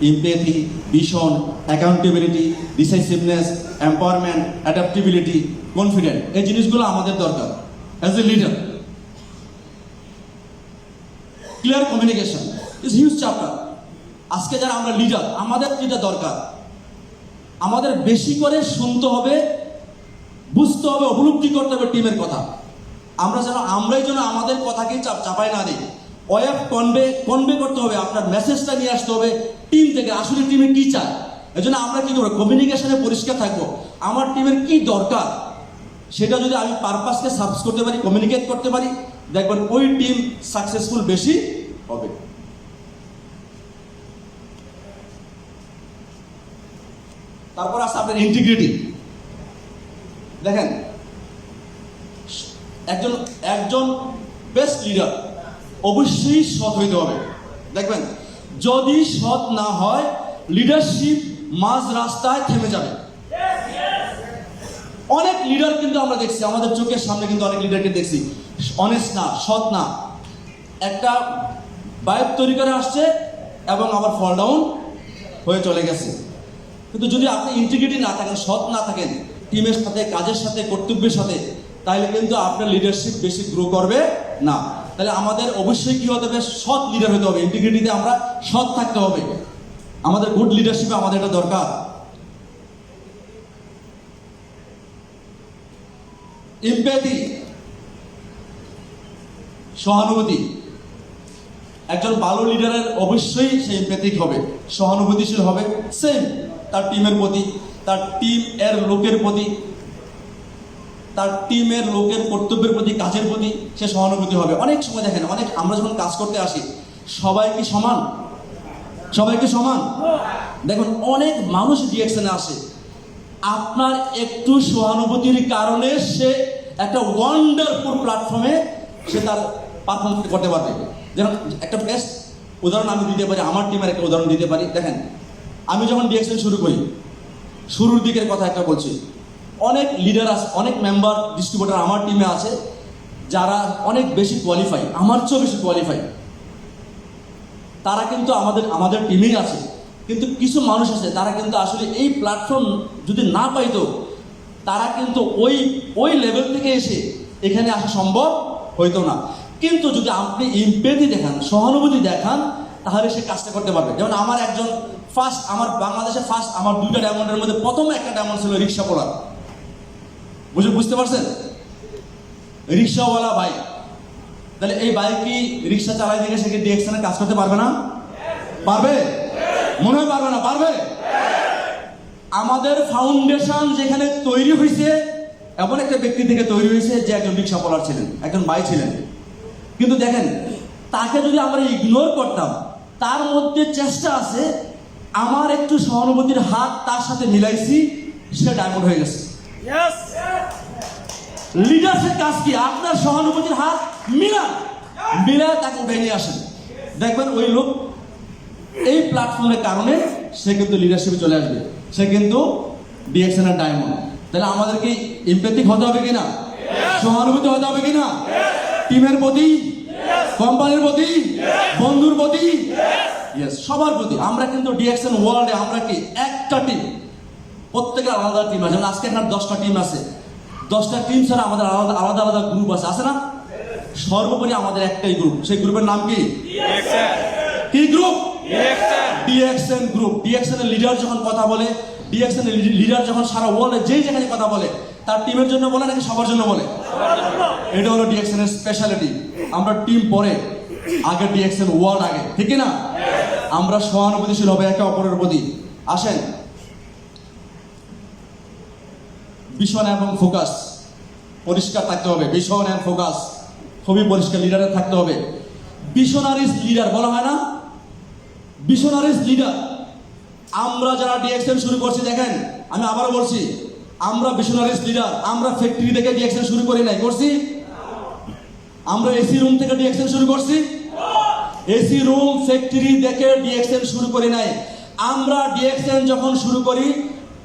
empathy, vision, accountability, decisiveness, empowerment, adaptability, confident এই জিনিসগুলো আমাদের দরকার। As a leader clear communication is huge chapter আজকে যারা আমরা লিডার আমাদের যেটা দরকার আমাদের বেশি করে শুনতে হবে বুঝতে হবে উপলব্ধি করতে হবে টিমের কথা। আমরা যেন আমরাই যেন আমাদের কথাকে চাপ চাপাই না দিই। ওয়েব কনভে কনভে করতে হবে, আপনার মেসেজটা নিয়ে আসতে হবে টিম থেকে, আসলে টিমে কি চায়? এই জন্য আমরা কি করব? কমিউনিকেশনে পরিষ্কার থাকব। আমার টিমের কি দরকার? সেটা যদি আমি পারপাসকে সার্চ করতে পারি কমিউনিকেট করতে পারি, দেখবেন ওই টিম সাকসেসফুল বেশি হবে। তারপর আসছে আপনার ইন্টিগ্রিটি দেখেন, একজন একজন বেস্ট লিডার অবশ্যই সৎ হইতে হবে। দেখবেন, যদি সৎ না হয় লিডারশিপ মাঝ রাস্তায় থেমে যাবে। অনেক লিডার কিন্তু আমরা দেখছি, আমাদের চোখের সামনে কিন্তু অনেক লিডারকে দেখছি। অনেস্ট না, সৎ না। একটা বাইক তৈরি করে আসছে এবং আবার ফল ডাউন হয়ে চলে গেছে। কিন্তু যদি আপনি ইন্টিগ্রিটি না থাকেন, সৎ না থাকেন টিমের সাথে, কাজের সাথে, কর্তব্যের সাথে তাহলে কিন্তু আপনার লিডারশিপ বেশি গ্রো করবে না। তাহলে আমাদের অবশ্যই কি হতে হবে? সৎ লিডার হতে হবে। ইন্টিগ্রিটিতে আমরা সৎ থাকতে হবে। আমাদের গুড লিডারশিপে আমাদের এটা দরকার। ইম্প্যাথি সহানুভূতি। একজন ভালো লিডারের অবশ্যই সে এম্প্যাথিক হবে। সহানুভূতিশীল হবে। সেম তার টিমের প্রতি, তার টিম এর লোকের প্রতি। তার টিমের লোকের কর্তব্যের প্রতি, কাজের প্রতি সে সহানুভূতি হবে। অনেক সময় দেখেন, অনেক আমরা যখন কাজ করতে আসি, সবাই কি সমান? সবাই কি সমান? দেখুন, অনেক মানুষ রিয়াকশনে আসে। আপনার একটু সহানুভূতির কারণে সে একটা ওয়ান্ডারফুল প্ল্যাটফর্মে সে তার পারফর্ম করতে পারবে। যেমন একটা বেস্ট উদাহরণ আমি দিতে পারি, আমার টিমের একটা উদাহরণ দিতে পারি। দেখেন, আমি যখন ডিএক্সএল শুরু করি, শুরুর দিকের কথা একটা বলছি। অনেক লিডার আছে অনেক মেম্বার ডিস্ট্রিবিউটার আমার টিমে আছে, যারা অনেক বেশি কোয়ালিফাই আমার চেয়েও বেশি কোয়ালিফাই তারা কিন্তু আমাদের আমাদের টিমেই আছে। কিন্তু কিছু মানুষ আছে, তারা কিন্তু আসলে এই প্ল্যাটফর্ম যদি না পাইতো, তারা কিন্তু ওই ওই লেভেল থেকে এসে এখানে আসা সম্ভব হইতো না। কিন্তু যদি আপনি ইম্পেদি দেখান, সহানুভূতি দেখান, তাহলে সে কাজটা করতে পারবে। যেমন আমার একজন ফার্স্ট আমার বাংলাদেশে ফার্স্ট আমার দুইটা ডায়মন্ডের মধ্যে প্রথম একটা ডায়মন্ড ছিল রিক্সা পোলার বুঝে বুঝতে পারছেন? রিক্সাওয়ালা বাইক তাহলে এই বাইক কি রিক্সা চালাই দিলে সে কি ডিএকশনে কাজ করতে পারবে না? পারবে? মনে হয় পারবে না? পারবে? আমাদের ফাউন্ডেশন যেখানে তৈরি হয়েছে এমন একটা ব্যক্তি থেকে তৈরি হয়েছে যে একজন রিক্সা পলার ছিলেন, একজন ভাই ছিলেন। কিন্তু দেখেন, তাকে যদি আমরা ইগনোর করতাম, তার মধ্যে চেষ্টা আছে, আমার একটু সহানুভূতির হাত তার সাথে মিলাইছি, সে ডায়মন্ড হয়ে গেছে। লিডারশিপ কাজ কি? আপনার সহানুভূতির হাত মিলান। মিলায় তাকে উঠে নিয়ে আসেন। দেখবেন ওই লোক এই প্ল্যাটফর্মের কারণে সে কিন্তু লিডারশিপে চলে আসবে। সে কিন্তু ডিএকশন এর ডায়মন্ড তাহলে আমাদেরকে এমপ্যাথিক হতে হবে কিনা? সহানুভূতি হতে হবে কিনা? টিমের প্রতি? কোম্পানির প্রতি? বন্ধুর প্রতি? ইয়েস সবার প্রতি। আমরা কিন্তু ডিএকশন ওয়ার্ল্ডে আমরা কি? একটা টিম প্রত্যেকের আলাদা টিম আছে। আজকে এখানে দশটা টিম আছে। দশটা টিম ছাড়া আমাদের আলাদা আলাদা আলাদা গ্রুপ আছে। আছে না? সর্বোপরি আমাদের একটাই গ্রুপ সেই গ্রুপের নাম কি. কি গ্রুপ. ডিএক্সএন গ্রুপ ডিএক্সএন এর লিডার যখন কথা বলে ডিএক্সএন এর লিডার যখন সারা ওয়ার্ল্ডে যেই যেখানে কথা বলে তার টিমের জন্য বলে নাকি সবার জন্য বলে? এটা হলো ডিএক্সএন এর স্পেশালিটি আমরা টিম পরে আগে ডিএক্সএন ওয়ার্ল্ড আগে। ঠিক না? আমরা সহানুভূতিশীল হবে একে অপরের প্রতি। আসেন। ভীষণ এবং ফোকাস পরিষ্কার থাকতে হবে, ভীষণ অ্যান্ড ফোকাস খুবই পরিষ্কার লিডারে থাকতে হবে। ভিশনারিজ লিডার বলা হয় না? ভিশনারিজ লিডার আমরা যারা ডিএক্সএন শুরু করছি, দেখেন, আমি আবারও বলছি, আমরা ভিশনারিজ লিডার আমরা ফ্যাক্টরি থেকে ডিএক্সএন শুরু করি নাই। করছি? আমরা এসি রুম থেকে ডিএক্সএন শুরু করছি? এসি রুম ফ্যাক্টরি দেখে ডিএক্সএন শুরু করি নাই। আমরা ডিএক্সএন যখন শুরু করি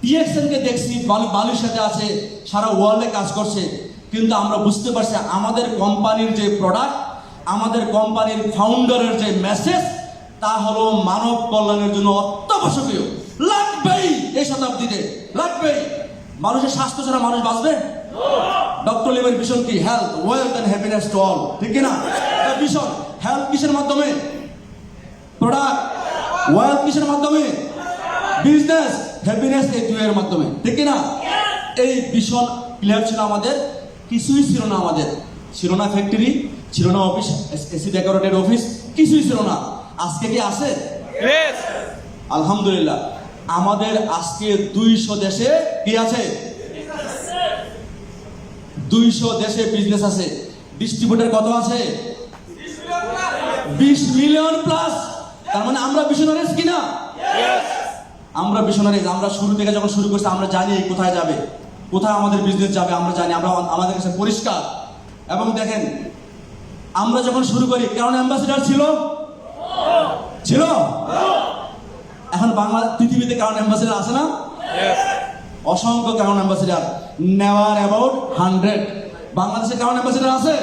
ডিএক্সএন দেখছি, বালু- বালুর সাথে আছে, সারা ওয়ার্ল্ডে কাজ করছে। কিন্তু আমরা বুঝতে পারছি আমাদের কোম্পানির যে প্রোডাক্ট আমাদের কোম্পানির ফাউন্ডারের যে মেসেজ তা হলো মানব কল্যাণের জন্য অত্যাবশ্যকীয়। লাগবেই এই শতাব্দীতে, লাগবেই। মানুষের স্বাস্থ্য ছাড়া মানুষ বাঁচবে? ডক্টর লিমের মিশন কি? Health wealth and happiness to all ঠিক কি না এটা মিশন হেলথ কিসের মাধ্যমে? প্রোডাক্ট ওয়েলথ কিসের মাধ্যমে? বিজনেস হ্যাপিনেস এই দুয়ের মাধ্যমে। ঠিক না এই ভীষণ ক্লিয়ার ছিল আমাদের কিছুই ছিল না আমাদের। ছিল না ফ্যাক্টরি ছিল না অফিস এসি ডেকোরেটেড অফিস কিছুই ছিল না। আজকে কি আছে? আলহামদুলিল্লাহ। আমাদের আজকে দুইশো দেশে কি আছে? দুইশো দেশে বিজনেস আছে। ডিস্ট্রিবিউটার কত আছে? বিশ মিলিয়ন প্লাস তার মানে আমরা বিশনারিজ কিনা? আমরা বিশনারিজ আমরা শুরু থেকে যখন শুরু করছি, আমরা জানি কোথায় যাবে, কোথায় আমাদের বিজনেস যাবে, আমরা জানি, আমরা আমাদের কাছে পরিষ্কার। এবং দেখেন, আমরা যখন শুরু করি কারণ অ্যাম্বাসিডার ছিল? ছিল? এখন বাংলা, পৃথিবীতে কারণ অ্যাম্বাসিডার আছে না? অসংখ্য কারণ অ্যাম্বাসিডার নেওয়ার অ্যাবাউট হান্ড্রেড বাংলাদেশে কারণ অ্যাম্বাসিডার আছে?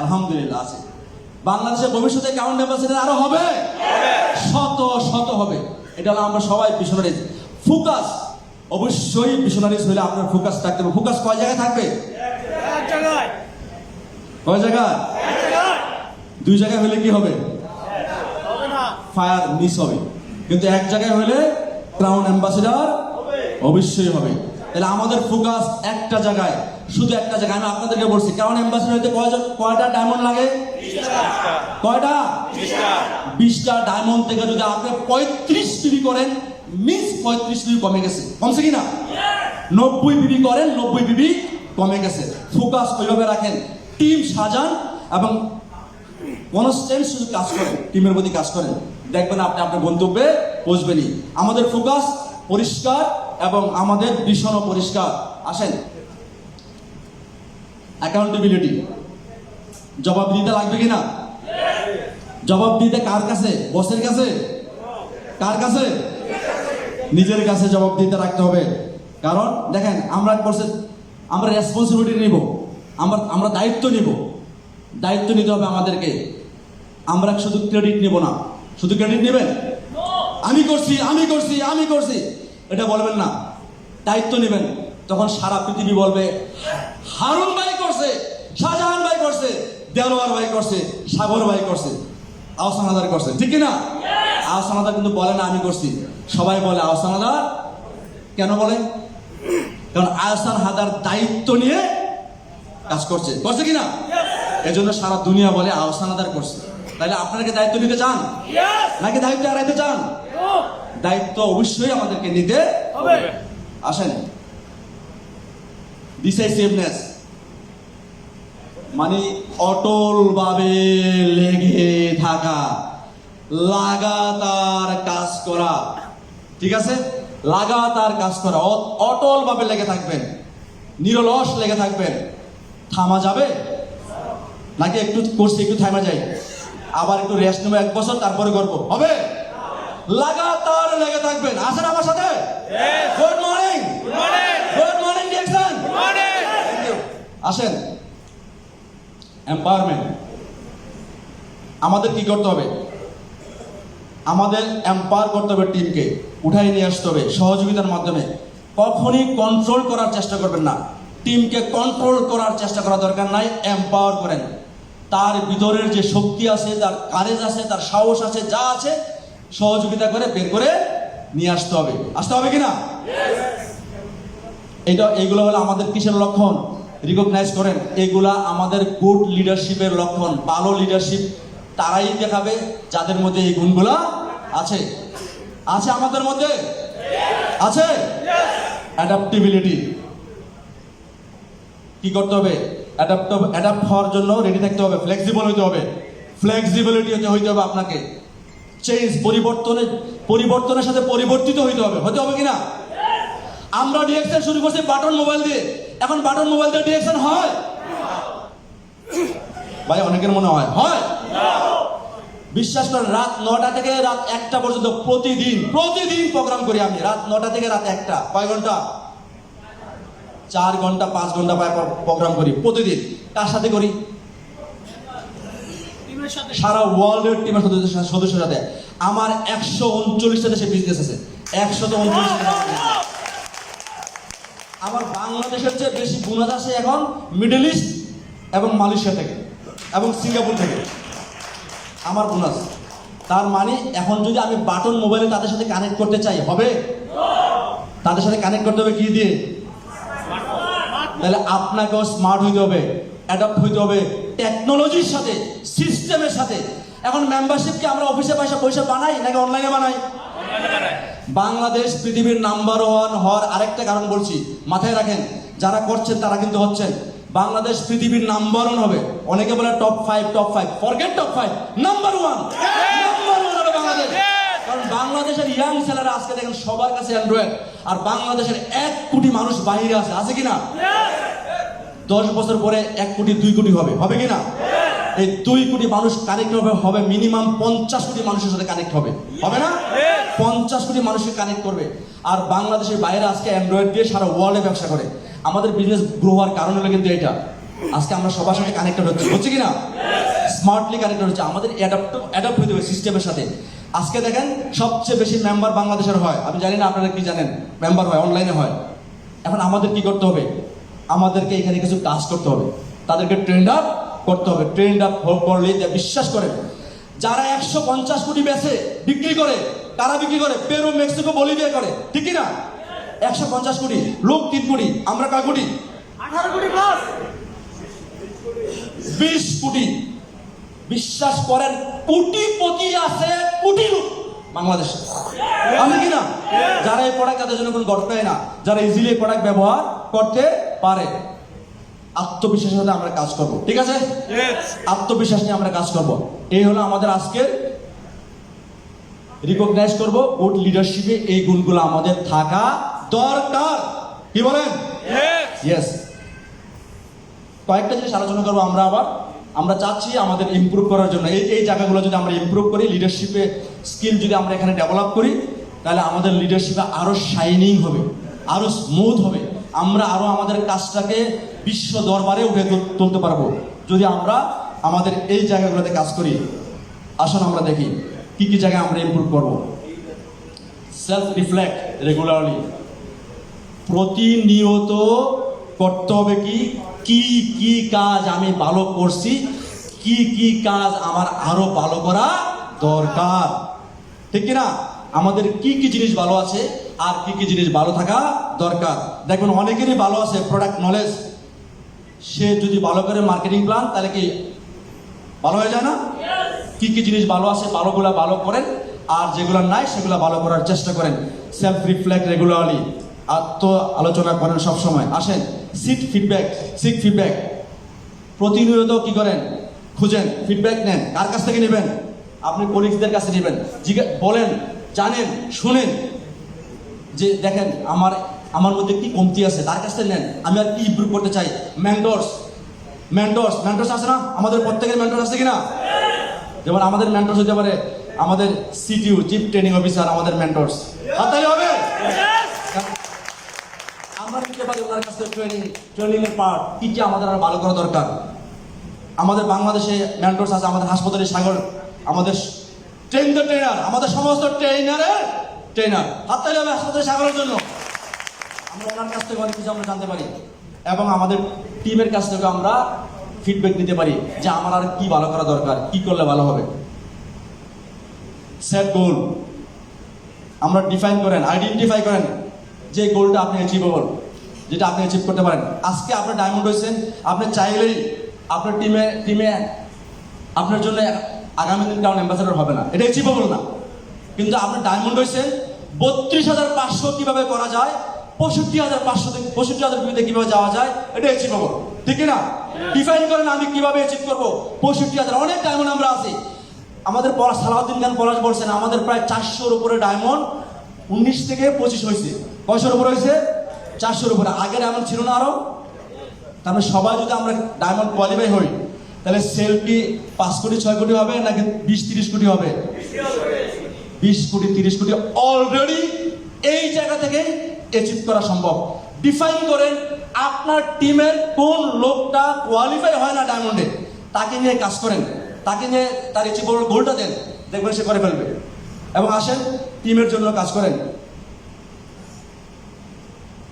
আলহামদুলিল্লাহ আছে। বাংলাদেশের ভবিষ্যতে কারণ অ্যাম্বাসিডার আরও হবে? শত শত হবে। এটা হলো আমরা সবাই মিশনারিজ ফোকাস অবশ্যই মিশনারিজ হলে আপনার ফোকাস থাকতে হবে। ফোকাস কয় জায়গায় থাকবে? এক জায়গায়। কয় জায়গায়? এক জায়গায়। দুই জায়গায় হলে কি হবে? হবে না। ফায়ার মিস হবে। কিন্তু এক জায়গায় হলে ক্রাউন অ্যাম্বাসিডার অবশ্যই হবে। তাহলে আমাদের ফোকাস একটা জায়গায়। শুধু একটা জায়গায় আমি আপনাদেরকে বলছি ক্রাউন অ্যাম্বাসিডার হইতে কয়জন, কয়টা ডায়মন্ড লাগে? কয়টা? বিশটা ডায়মন্ড থেকে যদি আপনি পঁয়ত্রিশ বিবি করেন মিস পঁয়ত্রিশ বিবি কমে গেছে। কমছে কিনা? নব্বই বিবি করেন, নব্বই বিবি কমে গেছে। ফোকাস ওইভাবে রাখেন। টিম সাজান এবং কনস্ট্যান্ট শুধু কাজ করেন টিমের প্রতি কাজ করেন। দেখবেন আপনি আপনার গন্তব্যে পৌঁছবেনই। আমাদের ফোকাস পরিষ্কার এবং আমাদের ভীষণও পরিষ্কার। আসেন। অ্যাকাউন্টেবিলিটি জবাব দিতে লাগবে কিনা? জবাব দিতে কার কাছে? বসের কাছে? কার কাছে? নিজের কাছে জবাব দিতে রাখতে হবে। কারণ, দেখেন, আমরা বসে, আমরা রেসপন্সিবিলিটি নিব। আমরা আমরা দায়িত্ব নিব। দায়িত্ব নিতে হবে আমাদেরকে। আমরা শুধু ক্রেডিট নিব না। শুধু ক্রেডিট নেবেন? আমি করছি আমি করছি আমি করছি। এটা বলবেন না। দায়িত্ব নেবেন। তখন সারা পৃথিবী বলবে হারুন ভাই করছে শাহজাহান ভাই করছে দেলোয়ার ভাই করছে সাগর ভাই করছে আহসান হাজার করছে ঠিক না আহসান হাজার কিন্তু বলে না আমি করছি। সবাই বলে আহসান হাজার কেন বলে? কারণ আহসান হাজার দায়িত্ব নিয়ে কাজ করছে। করছে কিনা? এজন্য সারা দুনিয়া বলে আহসান হাজার করছে। তাহলে আপনারা কি দায়িত্ব নিতে চান? নাকি দায়িত্ব এড়াইতে চান? দায়িত্ব অবশ্যই আমাদেরকে নিতে হবে। আসেন। ডিসাইসিভনেস মানে অটল ভাবে লেগে থাকা লাগাতার কাজ করা ঠিক আছে? লাগাতার কাজ করা অটল ভাবে লেগে থাকবেন নিরলস লেগে থাকবেন। থামা যাবে? নাকি একটু করছি একটু থামা যায় আবার একটু রেস্ট নেব এক বছর তারপরে করব। হবে? লাগাতার লেগে থাকবেন। আসেন আমার সাথে. Good morning. Good morning. আসেন। এম্পাওয়ারমেন্ট আমাদের কি করতে হবে? আমাদের এম্পাওয়ার করতে হবে টিমকে উঠাই নিয়ে আসতে হবে সহযোগিতার মাধ্যমে। কখনই কন্ট্রোল করার চেষ্টা করবেন না। টিমকে কন্ট্রোল করার চেষ্টা করা দরকার নাই এম্পাওয়ার করেন। তার ভিতরের যে শক্তি আছে তার কারেজ আছে তার সাহস আছে যা আছে সহযোগিতা করে বের করে নিয়ে আসতে হবে। আসতে হবে কিনা? এটা এইগুলো হলো আমাদের কিসের লক্ষণ? রিকগনাইজ করেন এগুলা আমাদের গুড লিডারশিপের লক্ষণ ভালো লিডারশিপ তারাই দেখাবে যাদের মধ্যে এই গুণগুলা আছে। আছে আমাদের মধ্যে? আছে? অ্যাডাপ্টিবিলিটি কি করতে হবে? অ্যাডাপ্ট অ্যাডাপ্ট হওয়ার জন্য রেডি থাকতে হবে ফ্লেক্সিবল হইতে হবে। ফ্লেক্সিবিলিটি হতে হইতে হবে আপনাকে। চেঞ্জ পরিবর্তনের পরিবর্তনের সাথে পরিবর্তিত হইতে হবে। হতে হবে কিনা? আমরা ডিরেকশন শুরু করছি বাটন মোবাইল দিয়ে। এখন বাটন মোবাইল দিয়ে ডিরেকশন হয়? ভাই অনেকের মনে হয় হয়? বিশ্বাস করেন রাত নটা থেকে রাত একটা পর্যন্ত প্রতিদিন প্রতিদিন প্রোগ্রাম করি আমি। রাত নটা থেকে রাত একটা। কয় ঘণ্টা? চার ঘণ্টা পাঁচ ঘণ্টা প্রায় প্রোগ্রাম করি প্রতিদিন। কার সাথে করি? সারা ওয়ার্ল্ডের টিমের সদস্য সদস্যের সাথে আমার একশো উনচল্লিশটা দেশে বিজনেস আছে। একশো তো উনচল্লিশটা আমার বাংলাদেশের চেয়ে বেশি বোনাস আসে এখন মিডল ইস্ট এবং মালয়েশিয়া থেকে, এবং সিঙ্গাপুর থেকে আমার বোনাস। তার মানে এখন যদি আমি বাটন মোবাইলে তাদের সাথে কানেক্ট করতে চাই, হবে? তাদের সাথে কানেক্ট করতে হবে কি দিয়ে? তাহলে আপনাকেও স্মার্ট হইতে হবে অ্যাডাপ্ট হইতে হবে টেকনোলজির সাথে সিস্টেমের সাথে। এখন মেম্বারশিপ কি আমরা অফিসে পয়সা পয়সা বানাই নাকি অনলাইনে বানাই? বাংলাদেশ পৃথিবীর নাম্বার ওয়ান হওয়ার আরেকটা কারণ বলছি, মাথায় রাখেন, যারা করছেন তারা কিন্তু হচ্ছেন। বাংলাদেশ পৃথিবীর নাম্বার ওয়ান হবে। অনেকে বলে top five top five forget top five number one number কারণ বাংলাদেশের ইয়াং ছেলেরা আজকে দেখেন সবার কাছে অ্যান্ড্রয়েড আর বাংলাদেশের এক কোটি মানুষ বাইরে আছে। আছে কিনা? দশ বছর পরে এক কোটি, দুই কোটি হবে। হবে কিনা? এই দুই কোটি মানুষ কানেক্ট হবে হবে মিনিমাম পঞ্চাশ কোটি মানুষের সাথে কানেক্ট হবে। হবে না? পঞ্চাশ কোটি মানুষকে কানেক্ট করবে। আর বাংলাদেশের বাইরে আজকে অ্যান্ড্রয়েড দিয়ে সারা ওয়ার্ল্ডে ব্যবসা করে। আমাদের বিজনেস গ্রো হওয়ার কারণ হলো কিন্তু এটা। আজকে আমরা সবার সাথে কানেক্টেড হচ্ছে। হচ্ছে কিনা? স্মার্টলি কানেক্টেড হচ্ছে। আমাদের অ্যাডাপ্ট অ্যাডাপ্ট হতে হবে সিস্টেমের সাথে। আজকে দেখেন, সবচেয়ে বেশি মেম্বার বাংলাদেশের হয়। আমি জানি না আপনারা কি জানেন মেম্বার হয় অনলাইনে হয়। এখন আমাদের কি করতে হবে? আমাদেরকে এখানে কিছু কাজ করতে হবে। তাদেরকে ট্রেন্ড আপ করতে হবে। ট্রেন্ড আপ করলে বিশ্বাস করে যারা একশো পঞ্চাশ কোটি বেচে বিক্রি করে তারা বিক্রি করে পেরু মেক্সিকো বলিভিয়া করে। ঠিক না একশো পঞ্চাশ কোটি লোক তিন কোটি আমরা কয় কোটি? আঠারো কোটি প্লাস বিশ কোটি। বিশ্বাস করেন কোটিপতি আছে কোটি লোক বাংলাদেশে। আছে কি না যারা এই প্রোডাক্ট তাদের জন্য কোনো হয় না। যারা ইজিলি এই প্রোডাক্ট ব্যবহার করতে পারে। আত্মবিশ্বাসের সাথে আমরা কাজ করব। ঠিক আছে? আত্মবিশ্বাস নিয়ে আমরা কাজ করব। এই হলো আমাদের আজকের রিকগনাইজ করব গুড লিডারশিপে এই গুণগুলো আমাদের থাকা দরকার। কি বলেন? ইয়েস কয়েকটা জিনিস আলোচনা করব আমরা আবার। আমরা চাচ্ছি আমাদের ইমপ্রুভ করার জন্য। এই এই জায়গাগুলো যদি আমরা ইমপ্রুভ করি লিডারশিপে স্কিল যদি আমরা এখানে ডেভেলপ করি তাহলে আমাদের লিডারশিপে আরও শাইনিং হবে আরও স্মুথ হবে। আমরা আরও আমাদের কাজটাকে বিশ্ব দরবারে উঠে তুল- তুলতে পারব। যদি আমরা আমাদের এই জায়গাগুলোতে কাজ করি আসুন আমরা দেখি। কি কি জায়গায় আমরা ইম্প্রুভ করব? সেলফ রিফ্লেক্ট রেগুলারলি প্রতিনিয়ত করতে হবে কি? কি কি কাজ আমি ভালো করছি, কি কি কাজ আমার আরও ভালো করা দরকার। ঠিক না আমাদের কি কি জিনিস ভালো আছে আর কি কি জিনিস ভালো থাকা দরকার। দেখুন, অনেকেরই ভালো আছে প্রোডাক্ট নলেজ সে যদি ভালো করে মার্কেটিং প্ল্যান তাহলে কি ভালো হয়ে যায় না? কি কি জিনিস ভালো আছে, ভালোগুলা ভালো করেন, আর যেগুলো নাই সেগুলো ভালো করার চেষ্টা করেন। সেলফ রিফ্লেক্ট রেগুলারলি আত্ম আলোচনা করেন সব সময় আসেন সিট ফিডব্যাক সিট ফিডব্যাক প্রতিনিয়ত কি করেন? খুঁজেন ফিডব্যাক নেন। কার কাছ থেকে নেবেন? আপনি কলিগসদের কাছে নেবেন। জিজ্ঞা, বলেন, জানেন, শুনেন। যে দেখেন, আমার আমার মধ্যে কি কমতি আছে, তার কাছ থেকে নেন। আমি আর কি ইমপ্রুভ করতে চাই? মেন্টর্স মেন্টর্স মেন্টর্স আছে না? আমাদের প্রত্যেকের মেন্টর আছে কিনা? যেমন আমাদের মেন্টর্স হতে পারে আমাদের সিটিউ চিফ ট্রেনিং অফিসার আমাদের মেন্টর্স হাতালি হবে? আমরা নিতে পারি ওনার কাছ থেকে ট্রেনিং ট্রেনিং এর পার্ট কি কি আমাদের আর ভালো করা দরকার? আমাদের বাংলাদেশে মেন্টর্স আছে, আমাদের হাসপাতালে সাগর, আমাদের ট্রেন দ্য ট্রেনার আমাদের সমস্ত ট্রেনারের ট্রেনার হাততালি হবে হাসপাতালে সাগরের জন্য। আমরা ওনার কাছ থেকে অনেক কিছু আমরা জানতে পারি। এবং আমাদের টিমের কাছ থেকে আমরা ফিডব্যাক দিতে পারি যে আমার আর কি ভালো করা দরকার, কি করলে ভালো হবে? সেট গোল আমরা ডিফাইন করেন আইডেন্টিফাই করেন যে গোলটা আপনি অ্যাচিভেবল যেটা আপনি অ্যাচিভ করতে পারেন। আজকে আপনি ডায়মন্ড হয়েছেন আপনি চাইলেই আপনার টিমে টিমে আপনার জন্য আগামী দিন টাউন অ্যাম্বাসাডর হবে না। এটা অ্যাচিভেবল না। কিন্তু আপনি ডায়মন্ড হয়েছেন বত্রিশ হাজার পাঁচশো কীভাবে করা যায়, পঁয়ষট্টি হাজার পাঁচশো পঁয়ষট্টি হাজার বিরুদ্ধে কীভাবে যাওয়া যায়, এটা অ্যাচিভেবল ঠিক না? ডিফাইন করেন আমি কীভাবে অ্যাচিভ করব। পঁয়ষট্টি হাজার অনেক ডায়মন্ড আমরা আছি। আমাদের পড়া সালাউদ্দিন খান পলাশ বলছেন, আমাদের প্রায় চারশোর উপরে ডায়মন্ড উনিশ থেকে পঁচিশ হয়েছে। কয়শোর উপরে হয়েছে? চারশোর উপরে। আগে এমন ছিল না আরও। তাহলে সবাই যদি আমরা ডায়মন্ড কোয়ালিফাই হই, তাহলে সেল কি পাঁচ কোটি, ছয় কোটি হবে নাকি বিশ, তিরিশ কোটি হবে? বিশ কোটি, তিরিশ কোটি অলরেডি এই জায়গা থেকে অ্যাচিভ করা সম্ভব। ডিফাইন করেন আপনার টিমের কোন লোকটা কোয়ালিফাই হয় না ডায়মন্ডে তাকে নিয়ে কাজ করেন, তাকে নিয়ে তার ইচ্ছে বড় গোলটা দেন, দেখবেন সে করে ফেলবে। এবং আসেন, টিমের জন্য কাজ করেন।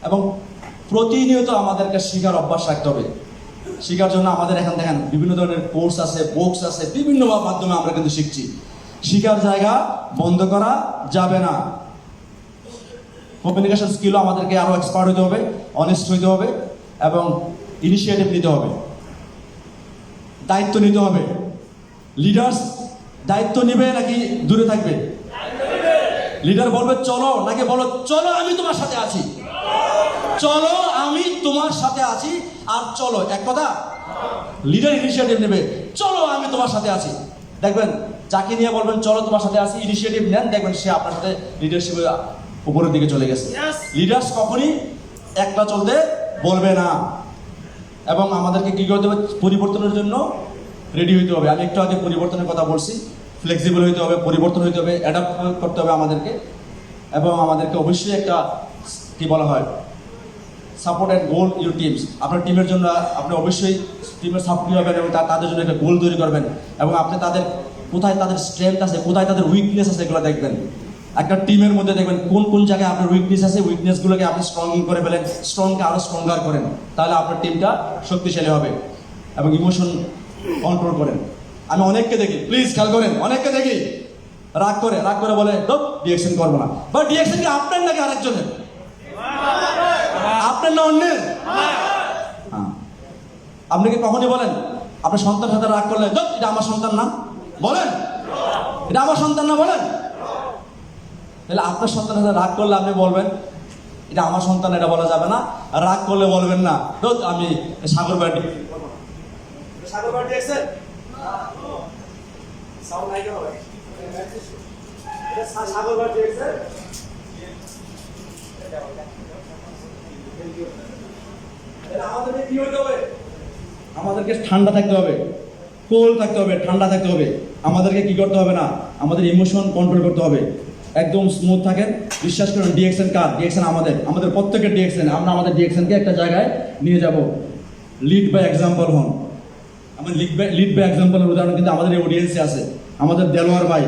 এবং প্রতিনিয়ত আমাদেরকে শেখার অভ্যাস রাখতে হবে। শেখার জন্য আমাদের এখন দেখেন বিভিন্ন ধরনের কোর্স আছে বুকস আছে বিভিন্ন মাধ্যমে আমরা কিন্তু শিখছি। শেখার জায়গা বন্ধ করা যাবে না। কমিউনিকেশন স্কিলও আমাদেরকে আরও এক্সপার্ট হতে হবে অনেস্ট হতে হবে এবং ইনিশিয়েটিভ নিতে হবে। দায়িত্ব নিতে হবে। লিডার্স দায়িত্ব নেবে নাকি দূরে থাকবে? লিডার বলবে, চলো। নাকি বলো, চলো, আমি তোমার সাথে আছি। চলো, আমি তোমার সাথে আছি আর চলো। এক কথা? লিডার ইনিশিয়েটিভ নেবে, চলো, আমি তোমার সাথে আছি। দেখবেন যাকে নিয়ে বলবেন, চলো, তোমার সাথে আছি। ইনিশিয়েটিভ নেন, দেখবেন সে আপনার সাথে লিডারশিপে উপরের দিকে চলে গেছে. লিডার্স কখনই একলা চলতে বলবে না। এবং আমাদেরকে কী করতে হবে? পরিবর্তনের জন্য রেডি হইতে হবে। আমি একটু আগে পরিবর্তনের কথা বলছি। ফ্লেক্সিবল হইতে হবে পরিবর্তন হইতে হবে অ্যাডাপ্ট করতে হবে আমাদেরকে। এবং আমাদেরকে অবশ্যই একটা কি বলা হয় support and goal your teams আপনার টিমের জন্য আপনি অবশ্যই টিমের সাপোর্ট হবেন এবং তাদের জন্য একটা গোল তৈরি করবেন। এবং আপনি তাদের কোথায় তাদের স্ট্রেংথ আছে কোথায় তাদের উইকনেস আছে এগুলো দেখবেন। একটা টিমের মধ্যে দেখবেন কোন কোন জায়গায় আপনার উইকনেস আছে উইকনেসগুলোকে আপনি স্ট্রং করে ফেলেন স্ট্রংকে আরও স্ট্রঙ্গার করেন তাহলে আপনার টিমটা শক্তিশালী হবে এবং ইমোশন কন্ট্রোল করেন। আমি অনেককে দেখি প্লিজ খেয়াল করেন অনেককে দেখি। রাগ করে রাগ করে বলে তো ডিএকশন করব না। বা ডিএকশন কি আপনার নাকি আরেকজনের? আপনার না অন্যের? হ্যাঁ। আপনি কি কখনই বলেন আপনার সন্তান সাথে রাগ করলে "ধুৎ, এটা আমার সন্তান না। বলেন? এটা আমার সন্তান না বলেন? তাহলে আপনার সন্তানের সাথে রাগ করলে আপনি বলবেন এটা আমার সন্তান এটা বলা যাবে না। রাগ করলে বলবেন না "ধুৎ, আমি সাগর বাড়ি সাগর দেখছেন সাগর দেখছেন আমাদেরকে ঠান্ডা থাকতে হবে কোল থাকতে হবে ঠান্ডা থাকতে হবে। আমাদেরকে কি করতে হবে না? আমাদের ইমোশন কন্ট্রোল করতে হবে। একদম স্মুথ থাকেন। বিশ্বাস করুন ডিএকশন কার? ডিএকশন আমাদের। আমাদের প্রত্যেকের ডিএকশন আমরা আমাদের ডিএকশনকে একটা জায়গায় নিয়ে যাব। লিড বাই এক্সাম্পল হন। আমার লিড বাই লিড বাই এক্সাম্পলের উদাহরণ কিন্তু আমাদের এই অডিয়েন্সে আছে। আমাদের দেলোয়ার ভাই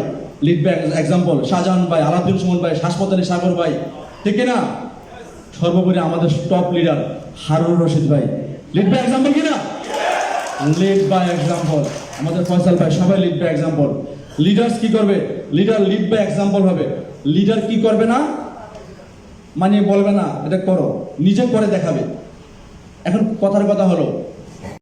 লিড বাই এক্সাম্পল শাহজাহান ভাই আলাদুল সুমন ভাই হাসপাত আলী সাগর ভাই। ঠিক না সর্বোপরি আমাদের টপ লিডার হারুন রশিদ ভাই। লিড বাই এক্সাম্পল কিনা? লিড বাই এক্সাম্পল আমাদের ফয়সাল ভাই, সবাই লিড বাই এক্সাম্পল লিডার্স কি করবে? লিডার লিড বা এক্সাম্পল হবে। লিডার কি করবে না? মানে বলবে না, এটা করো। নিজে করে দেখাবে। এখন কথার কথা হলো